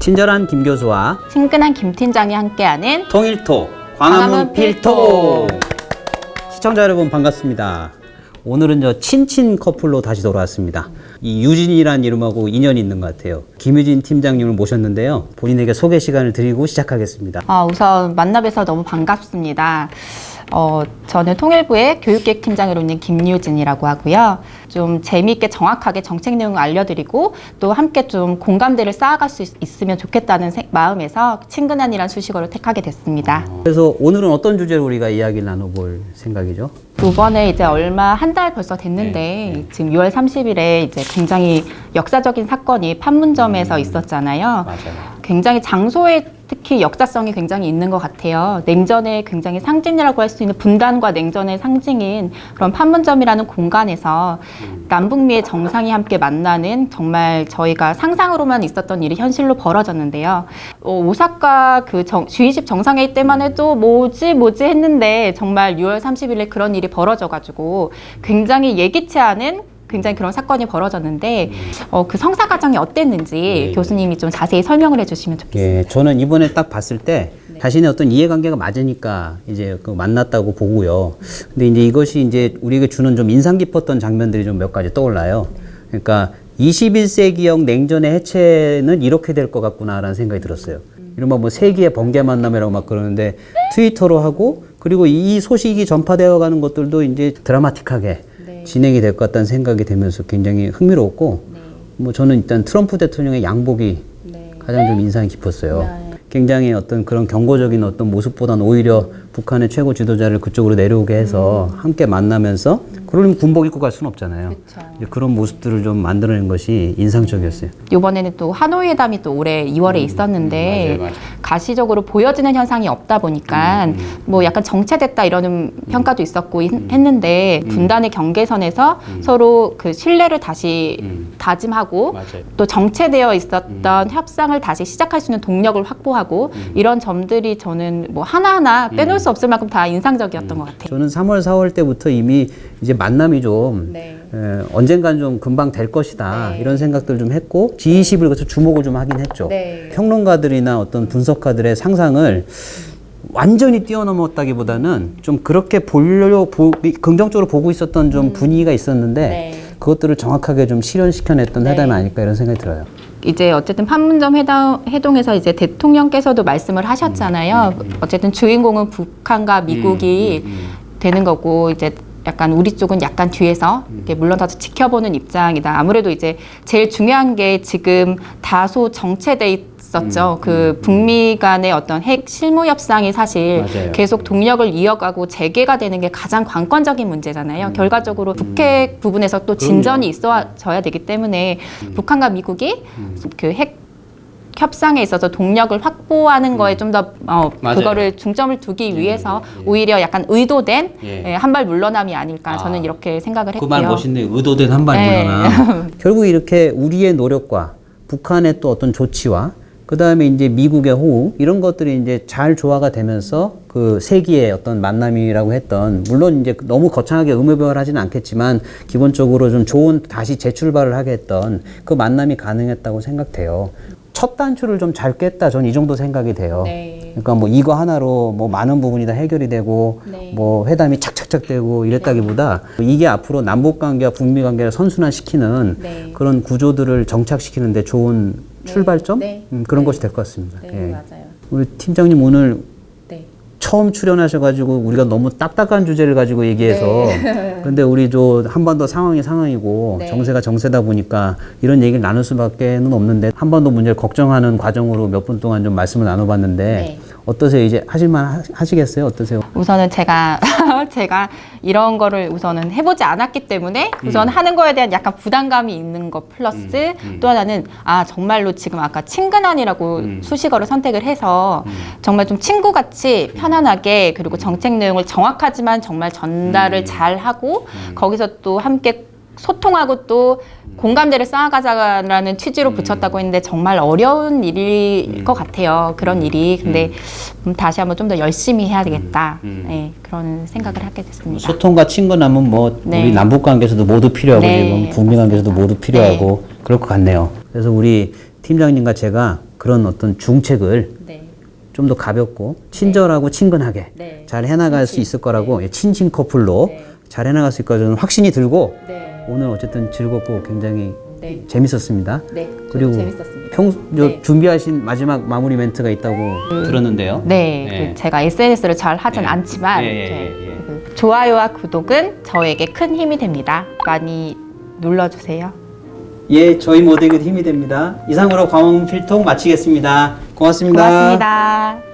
친절한 김 교수와 친근한 김 팀장이 함께하는 통일토 광화문 광화문 필토. 시청자 여러분 반갑습니다. 오늘은 저 친친 커플로 다시 돌아왔습니다. 이 유진이란 이름하고 인연이 있는 것 같아요. 김유진 팀장님을 모셨는데요. 본인에게 소개 시간을 드리고 시작하겠습니다. 아, 우선 만나 뵈서 너무 반갑습니다. 어, 저는 통일부의 교육계획 팀장으로 있는 김유진이라고 하고요. 좀 재미있게 정확하게 정책 내용을 알려드리고 또 함께 좀 공감대를 쌓아갈 수 있, 있으면 좋겠다는 세- 마음에서 친근한이란 수식어를 택하게 됐습니다. 그래서 오늘은 어떤 주제로 우리가 이야기를 나눠볼 생각이죠? 이번에 이제 얼마 한 달 벌써 됐는데 지금 6월 30일에 이제 굉장히 역사적인 사건이 판문점에서 있었잖아요. 맞아요. 굉장히 장소에 특히 역사성이 굉장히 있는 것 같아요. 냉전의 굉장히 상징이라고 할 수 있는 분단과 냉전의 상징인 그런 판문점이라는 공간에서 남북미의 정상이 함께 만나는 정말 저희가 상상으로만 있었던 일이 현실로 벌어졌는데요. 어, 오사카 그 정, G20 정상회의 때만 해도 뭐지 뭐지 했는데 정말 6월 30일에 그런 일이 벌어져가지고 굉장히 예기치 않은 굉장히 그런 사건이 벌어졌는데 어, 그 성사 과정이 어땠는지 네. 교수님이 좀 자세히 설명을 해주시면 좋겠습니다. 예, 저는 이번에 딱 봤을 때 자신의 어떤 이해관계가 맞으니까 이제 그 만났다고 보고요. 근데 이제 이것이 이제 우리에게 주는 좀 인상 깊었던 장면들이 좀 몇 가지 떠올라요. 그러니까 21세기형 냉전의 해체는 이렇게 될 것 같구나라는 생각이 들었어요. 이른바 뭐 세기의 번개 만남이라고 막 그러는데 트위터로 하고 그리고 이 소식이 전파되어 가는 것들도 이제 드라마틱하게 진행이 될 것 같다는 생각이 들면서 굉장히 흥미로웠고 뭐 저는 일단 트럼프 대통령의 양복이 가장 좀 인상이 깊었어요. 굉장히 어떤 그런 경고적인 어떤 모습보다는 오히려 북한의 최고 지도자를 그쪽으로 내려오게 해서 함께 만나면서 그러면 군복 입고 갈 수는 없잖아요. 그런 모습들을 좀 만들어낸 것이 인상적이었어요. 이번에는 또 하노이 회담이 또 올해 2월에 있었는데 음, 맞아요, 맞아요. 가시적으로 보여지는 현상이 없다 보니까 음, 뭐 약간 정체됐다 이러는 평가도 있었고 했- 했는데 음. 분단의 경계선에서 서로 그 신뢰를 다시 다짐하고 맞아요. 또 정체되어 있었던 음. 협상을 다시 시작할 수 있는 동력을 확보하고 이런 점들이 저는 뭐 하나하나 빼놓을 음. 수 없을 만큼 다 인상적이었던 것 같아요. 저는 3월, 4월 때부터 이미 이제 만남이 좀 네. 에, 언젠간 좀 금방 될 것이다 이런 생각들 좀 했고 G20을 그래서 주목을 좀 하긴 했죠. 네. 평론가들이나 어떤 분석가들의 상상을 완전히 뛰어넘었다기보다는 좀 그렇게 보려 보, 긍정적으로 보고 있었던 좀 분위기가 있었는데 음. 네. 그것들을 정확하게 좀 실현시켜냈던 회담이 아닐까 이런 생각이 들어요. 이제 어쨌든 판문점 회담, 회동에서 이제 대통령께서도 말씀을 하셨잖아요. 어쨌든 주인공은 북한과 미국이 되는 거고 이제 약간 우리 쪽은 약간 뒤에서 이렇게 물러나서 지켜보는 입장이다. 아무래도 이제 제일 중요한 게 지금 다소 정체돼 있었죠. 그 북미 간의 어떤 핵 실무 협상이 사실 맞아요. 계속 동력을 이어가고 재개가 되는 게 가장 관건적인 문제잖아요. 결과적으로 북핵 부분에서 또 진전이 있어져야 되기 때문에 북한과 미국이 그 핵 협상에 있어서 동력을 확보하는 거에 좀 더 어, 맞아요. 그거를 중점을 두기 예, 위해서 예, 예. 오히려 약간 의도된 예. 예, 한발 물러남이 아닐까 아. 저는 이렇게 생각을 했고요. 그 말 멋있네요. 의도된 한발 네. 물러나. 결국 이렇게 우리의 노력과 북한의 또 어떤 조치와 그 다음에 이제 미국의 호우 이런 것들이 이제 잘 조화가 되면서 그 세기의 어떤 만남이라고 했던 물론 이제 너무 거창하게 의무별하지는 않겠지만 기본적으로 좀 좋은 다시 재출발을 하게 했던 그 만남이 가능했다고 생각돼요. 첫 단추를 좀 잘 깼다. 전 이 정도 생각이 돼요. 네. 그러니까 뭐 이거 하나로 뭐 많은 부분이 다 해결이 되고 네. 뭐 회담이 착착착 되고 이랬다기보다 이게 앞으로 남북 관계와 북미 관계를 선순환시키는 네. 그런 구조들을 정착시키는데 좋은 출발점 네. 음, 그런 네. 것이 될 것 같습니다. 네, 예. 맞아요. 우리 팀장님 오늘 네. 처음 출연하셔가지고 우리가 너무 딱딱한 주제를 가지고 얘기해서 근데 우리 저 한반도 상황이 상황이고 네. 정세가 정세다 보니까 이런 얘기를 나눌 수밖에는 없는데 한반도 문제를 걱정하는 과정으로 몇 분 동안 좀 말씀을 나눠봤는데 네. 어떠세요? 이제 하실만 하- 하시겠어요? 어떠세요? 우선은 제가 제가 이런 거를 우선은 해보지 않았기 때문에 우선 하는 거에 대한 약간 부담감이 있는 것 플러스 또 하나는 아 정말로 지금 아까 친근한이라고 수식어를 선택을 해서 정말 좀 친구같이 편안하게 그리고 정책 내용을 정확하지만 정말 전달을 잘 하고 거기서 또 함께 소통하고 또 공감대를 쌓아가자라는 취지로 붙였다고 했는데 정말 어려운 일일 것 같아요. 그런 일이. 근데 음, 다시 한번 좀 더 열심히 해야 되겠다. 네, 그런 생각을 하게 됐습니다. 소통과 친근함은 뭐 네. 우리 남북 관계에서도 모두 필요하고 네, 지금 북미 관계에서도 모두 필요하고 그럴 것 같네요. 그래서 우리 팀장님과 제가 그런 어떤 중책을 네. 좀 더 가볍고 친절하고 친근하게 네. 잘 해나갈 수 있을 거라고 예, 친친 커플로 네. 잘 해나갈 수 있을 거라는 확신이 들고 네. 오늘 어쨌든 즐겁고 굉장히 네. 재밌었습니다. 네. 그리고 재밌었습니다. 평, 저 네. 준비하신 마지막 마무리 멘트가 있다고 들었는데요. 네, 네. 그 제가 SNS를 잘 하진 네. 않지만 예, 예, 이렇게 예, 예. 그 좋아요와 구독은 저에게 큰 힘이 됩니다. 많이 눌러주세요. 예, 저희 모두에게 힘이 됩니다. 이상으로 광원 필통 마치겠습니다 고맙습니다. 고맙습니다.